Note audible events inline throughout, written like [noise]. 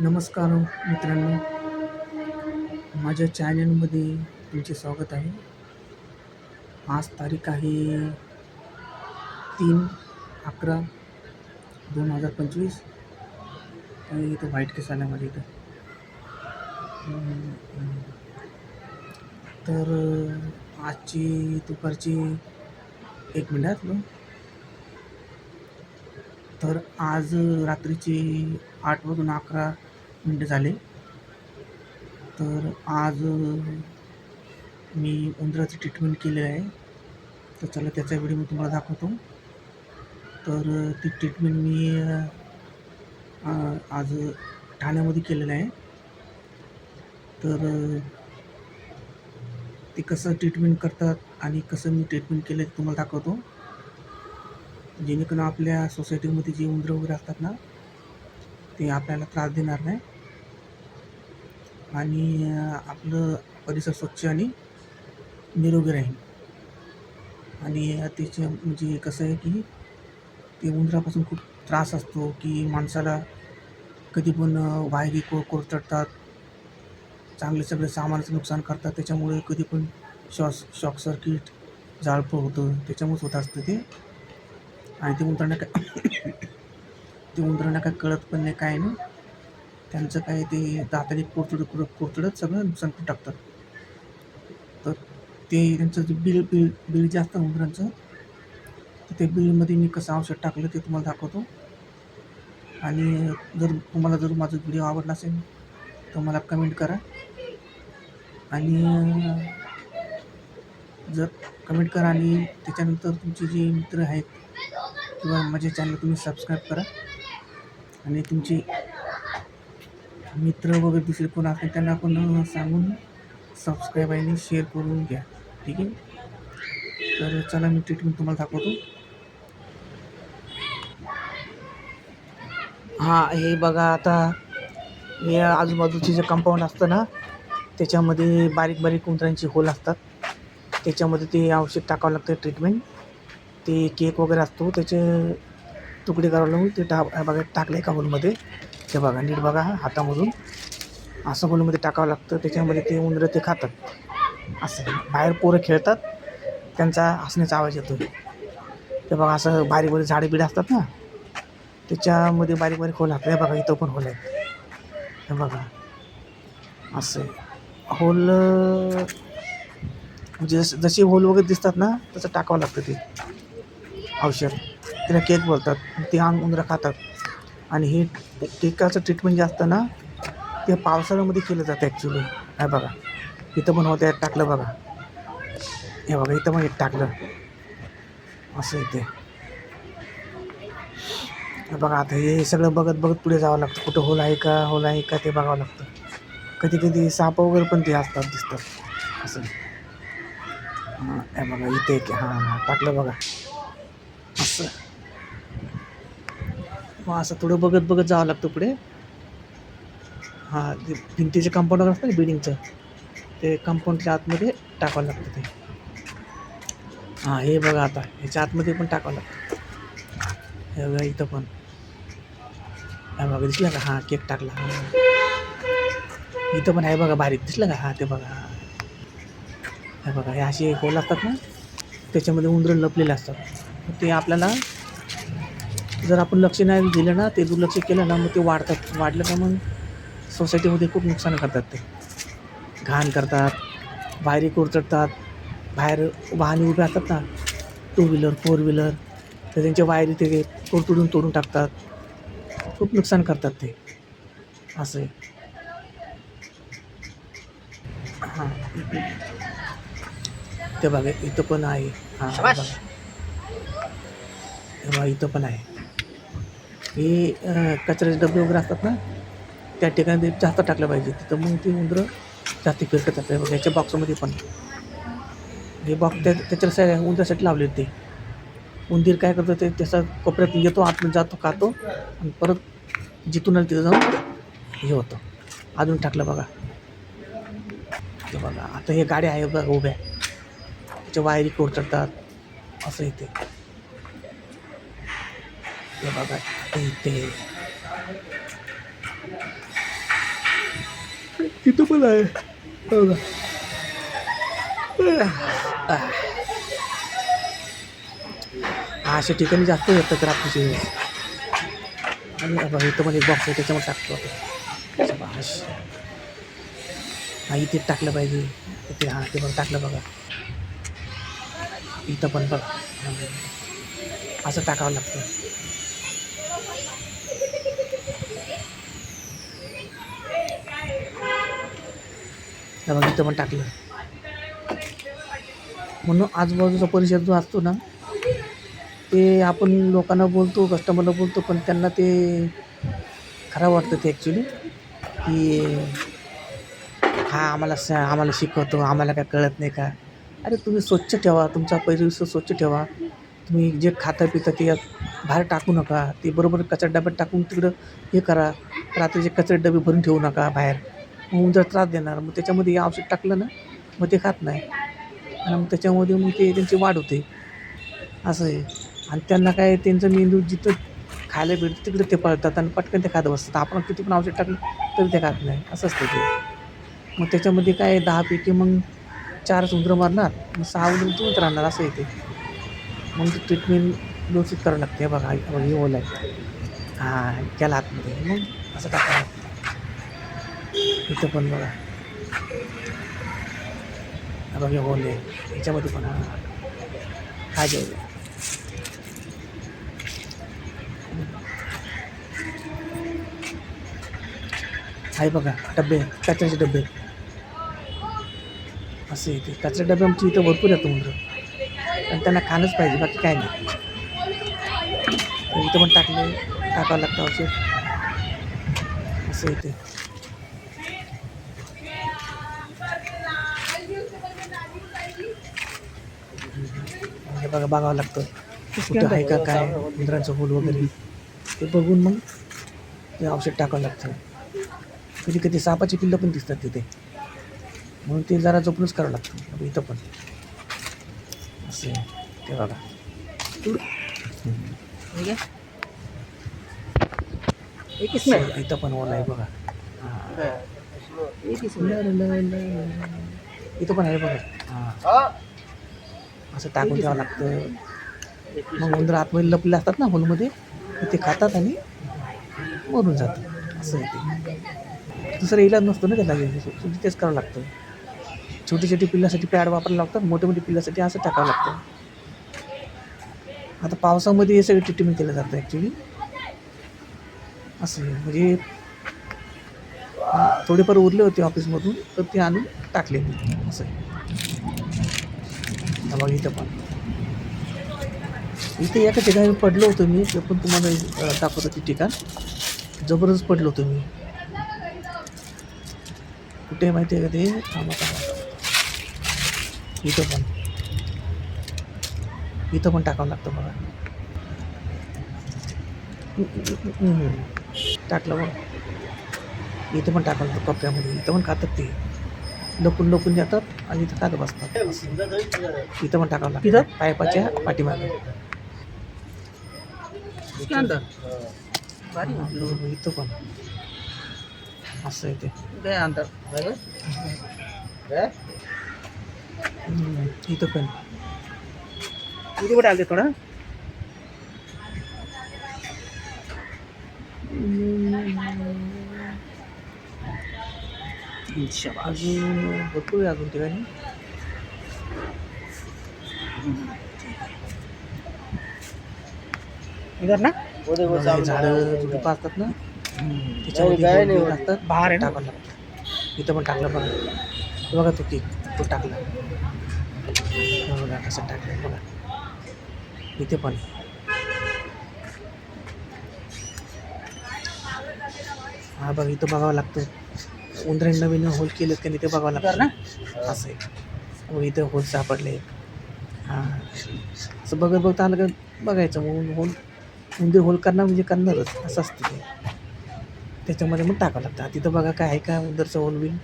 नमस्कार मित्रांनो. माझ्या चॅनलमध्ये तुमचे स्वागत आहे. आज तारीख आहे तीन अकरा दोन हजार पंचवीस. आणि इथं व्हाईट केस आला माझ्या इथं. तर आजची दुपारची एक मिनिट ना. तर आज रात्रीचे आठ वाजून अकरा मिनटं झाले. तर आज मी उंदराची ट्रीटमेंट केलेली आहे. तर चला त्याचा व्हिडिओ मी तुम्हाला दाखवतो. तर ती ट्रीटमेंट मी आज ठाण्यामध्ये केलेलं आहे. तर ते कसं ट्रीटमेंट करतात आणि कसं मी ट्रीटमेंट केलं ते तुम्हाला दाखवतो. जेणेकरून आपल्या सोसायटीमध्ये जे उंदरं वगैरे असतात ना ते आपल्याला त्रास देणार नाही. आणि आपलं परिसर स्वच्छ आणि निरोगी राहील. आणि त्याचे म्हणजे कसं आहे की ते उंदरापासून खूप त्रास असतो की माणसाला कधी पण वायरी को कोरचडतात चांगले सगळे सामानाचं नुकसान करतात. त्याच्यामुळे कधी पण शॉस शॉक सर्किट जाळपं होतं. त्याच्यामुळेच होत असतं ते. आणि ते उंदरांना काय [coughs] ते उंदरांना काय कळत पण नाही काय नाही. त्यांचं काय ते दाताने कोरतडत कोर कोरतडत सगळं नुकसान करून टाकतात. तर ते त्यांचं जे बिल बिल बिल जे असतं उंदरांचं तर ते बिलमध्ये मी कसं औषध टाकलं ते तुम्हाला दाखवतो. आणि जर तुम्हाला जर माझा व्हिडिओ आवडला असेल तर मला कमेंट करा. आणि जर कमेंट करा आणि त्याच्यानंतर तुमचे जे मित्र आहेत किंवा माझे चॅनल तुम्ही सबस्क्राईब करा. आणि तुमची मित्र वगैरे दुसरे कोण असतील त्यांना पण सांगून सबस्क्राईब आणि शेअर करून घ्या. ठीक आहे? तर चला मी ट्रीटमेंट तुम्हाला दाखवतो. हां हे बघा आता. हे आजूबाजूचे जे कंपाऊंड असतं ना त्याच्यामध्ये बारीक बारीक उंदरांची होल असतात. त्याच्यामध्ये ते औषध टाकावं लागतं ट्रीटमेंट ते केक वगैरे असतो त्याचे तुकडे करावं लागून ते टा बघा टाकलं एका होलमध्ये. हे बघा नीट बघा हातामधून. असं होलमध्ये टाकावं लागतं त्याच्यामध्ये ते उंदरं ते खातात. असं बाहेर पोरं खेळतात त्यांचा हसण्याचा आवाज येतो. ते बघा असं बारीक बारीक झाडे बिडे असतात ना त्याच्यामध्ये बारीक बारीक होल असतात हे बघा इथं पण होल आहे हे बघा. असं. होल म्हणजे जस जसे होल वगैरे दिसतात ना तसं टाकावं लागतं ते. औषध. त्याला केक बोलतात ते अंग उंदरं खातात. आणि हे टेकाचं ट्रीटमेंट जे असतं ना ते पावसाळ्यामध्ये केलं जातं ॲक्च्युली हे बघा. इथं पण होतं यात टाकलं बघा. हे बघा इथं पण एक टाकलं. असं इथे. हे बघा आता हे सगळं बघत बघत पुढे जावं लागतं. कुठं होल आहे का होल आहे का ते बघावं लागतं. कधी कधी साप वगैरे पण ते असतात दिसतात. असं. हां हे बघा इथे हां हां टाकलं बघा. असं. मग असं थोडं बघत बघत जावं लागतं पुढे. हां ते भिंतीचे कंपाऊंड असतं ना बिल्डिंगचं ते कंपाऊंडच्या आतमध्ये टाकावं लागतं ते. हां हे बघा आता ह्याच्या आतमध्ये पण टाकावं लागतं. हे बघा इथं पण. हे बघा दिसलं का? हां केक टाकला. इथं पण आहे बघा बारीक दिसलं का? हां ते बघा. हे बघा हे असे होल असतात ना त्याच्यामध्ये उंदरं लपलेले असतात. मग ते आपल्याला जर आपण लक्ष नाही दिलं ना ते दुर्लक्ष केलं ना मग ते वाढतात. वाढलं का मग सोसायटीमध्ये खूप नुकसान करतात ते. घाण करतात बाहेर कोरचडतात बाहेर वाहने उभे असतात ना टू व्हीलर फोर व्हीलर तर त्यांच्या वायरी ते तोडतोडून तोडून टाकतात. खूप नुकसान करतात ते. असं आहे. हां. ते बघा इथं पण आहे. हां बघा. बघा इथं पण आहे. हे कचऱ्याचे डबे वगैरे असतात ना त्या ठिकाणी ते जास्त टाकलं पाहिजे. तिथं मग ते उंदरं जास्त फिरकत असतात. बघा याच्या बॉक्समध्ये पण. हे बॉक्स त्या त्याच्यासाठी उंदरासाठी लावले ते. उंदीर काय करतं ते त्याचा कोपऱ्यात येतो आतमध्ये जातो खातो आणि परत जिथून आलं तिथं जाऊन हे होतं. अजून टाकलं बघा. ते बघा आता हे गाड्या आहे बघा उभ्या. त्याच्या वायरी कोरचडतात असं येते हे बघा इथे इथं पण आहे हो? हा, अशा ठिकाणी जास्त रात्रीची वेळेस आणि बघा इथं पण एक बॉक्स आहे त्याच्यामध्ये टाकतो आपण. हा इथे टाकलं पाहिजे इथे हां ते बघा टाकलं बघा इथं पण बघा असं टाकावं लागतं बघा इथं पण टाकलं. म्हणून आजूबाजूचा परिसर जो असतो ना ते आपण लोकांना बोलतो कस्टमरला बोलतो पण त्यांना ते खराब वाटतं ते ॲक्च्युली की हा आम्हाला स आम्हाला शिकवतो आम्हाला काय कळत नाही का? अरे तुम्ही स्वच्छ ठेवा तुमचा परिसर स्वच्छ ठेवा. तुम्ही जे खाता पिता ते बाहेर टाकू नका. ते बरोबर कचरा डब्यात टाकून तिकडं हे करा. रात्रीचे कचरे डबे भरून ठेवू नका बाहेर. मग जर त्रास देणार. मग त्याच्यामध्ये हे औषध टाकलं ना मग ते खात नाही. आणि मग त्याच्यामध्ये मग ते त्यांची वाढ होते. असं आहे. आणि त्यांना काय त्यांचं मेंदू जिथं खायला भेटतं तिकडे ते पळतात आणि पटकन ते खात बसतात. आपण किती पण औषध टाकलं तरी ते खात नाही. असं असतं ते. मग त्याच्यामध्ये काय दहापैकी मग चारच उंदरं मारणार. मग सहा उंदरं तुम्हीच राहणार. असं येते मग ते ट्रीटमेंट व्यवस्थित करावं लागते. बघा हे बघा, हे आहे. हां केला आतमध्ये. मग असं टाकावं लागतं. इथं पण बघा. आता हे होऊन याच्यामध्ये पण हा. जेवलं आहे बघा डबे कचऱ्याचे डबे असे इथे. कचऱ्या डबे आमची इथं भरपूर येतो मुंडरं आणि त्यांना खाणंच पाहिजे बाकी काय नाही. इथं पण टाकले टाकावं लागतं औषध. असं इथे हे बघा बघावं लागतं. कुठं आहे का काय? उंदरांचं फूल वगैरे. ते बघून मग ते औषध टाकावं लागतं. कधी कधी सापाची पिल्लं पण दिसतात तिथे. म्हणून ते जरा जपूनच करावं लागतं. इथं पण. असं. ते बघा. इथं पण ओला आहे बघा. हां. इथं पण आहे बघा. हां. असं टाकून द्यावं लागतं. मग उंदर आतमध्ये लपले असतात ना होलमध्ये ते खातात आणि मरून जातात असं आहे ते. दुसरा इलाज नसतो ना त्याला तेच करावं लागतं. छोटी छोटी पिल्लासाठी पॅड वापरायला लागतात मोठे मोठे पिल्लासाठी असं टाकावं लागतं. आता पावसामध्ये हे सगळं ट्रीटमेंट केलं जातं ॲक्च्युली असं आहे. म्हणजे थोडेफार उरले होते ऑफिसमधून तर ते आणून टाकले मी. असं आहे. हा बघा इथं पण. इथे एका ठिकाणी पडलो होतो मी ते पण तुम्हाला दाखवतो ते ठिकाण. जबरदस्त पडलो होतो मी. कुठे माहिती आहे का ते? थांबा इथं पण. इथं पण टाकावं लागतं बघा. टाकलं बघ. इथं पण टाकावं लागतं कपड्यामध्ये इथं पण खातात ते. लपून लपून जातात आणि इथं खात बसतात इथं पण टाकावं लागतं पायपाच्या पाठीमागे हा, इथं पण असं आहे ते हम्म, इथं पण डालते थोड़ा अजून भरपूर आहे अजून ठिकाणी इधर ना झाडं असतात ना? त्याच्यामध्ये. असतात बाहेर आहे लागतं इथं पण टाकलं बघा. हे बघा तो केक. तो टाकला. बघा कसं टाकलं बघा. इथे पण. हा बघा इथं बघावं लागतं. उंदराने नवीन होल केलेत का नाही ते बघावं इधर ना? असं आहे. मग इथं होल सापडले. हां. असं बघत बघत आलं का बघायचं. मग होल उंदीर होल करणार म्हणजे करणारच. असं असतं ते. त्याच्यामध्ये मग टाकावं लागतं. तिथं बघा काय आहे का उंदरचं होल बिल.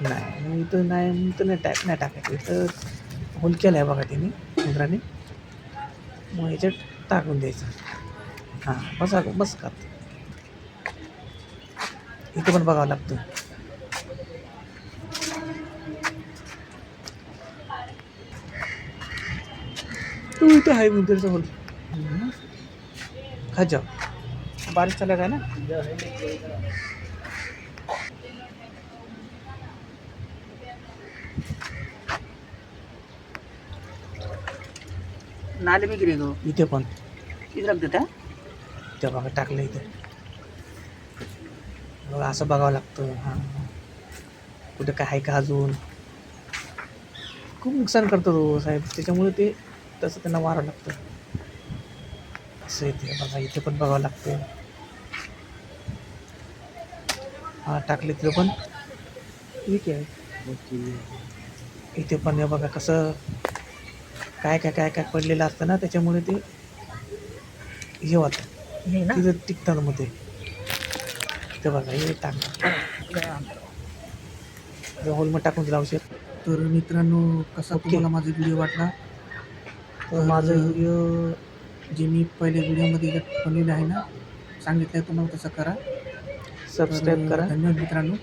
नाही मग इथं नाही मग इथं नाही टाक नाही टाकायचं. इथं होल केलं आहे बघा त्यांनी उंदराने. मग ह्याच्यात टाकून द्यायचं. हां बसा बस खात इथं पण बघावं लागतं. तू इथं आहे मंदिरचा हॉल खा जा बारीक चालत आहे ना? नाले मी गिरे गो इथे पण. किती लागतं त्या बघा टाकलं इथे. असं बघावं लागतं हां. कुठे काय आहे का अजून? खूप नुकसान करतो तो साहेब. त्याच्यामुळे ते तसं त्यांना मारावं लागतं. असं इथे बघा इथे पण बघावं लागतं हां टाकले तिथं पण. ठीक आहे. इथे पण हे बघा कसं काय काय काय काय पडलेलं असतं ना त्याच्यामुळे ते हे होतं. तिथं टिकतात मग ते. ते बघा हे टाकणार होलमध्ये टाकून दिला औषध. तर मित्रांनो कसा ओके. तुम्हाला माझा व्हिडिओ वाटला? तर माझा व्हिडिओ जे मी पहिले व्हिडिओमध्ये जे बनवलेलं आहे ना सांगितलं आहे तुम्हाला तसं करा. सब्सक्राइब तर करा. धन्यवाद मित्रांनो.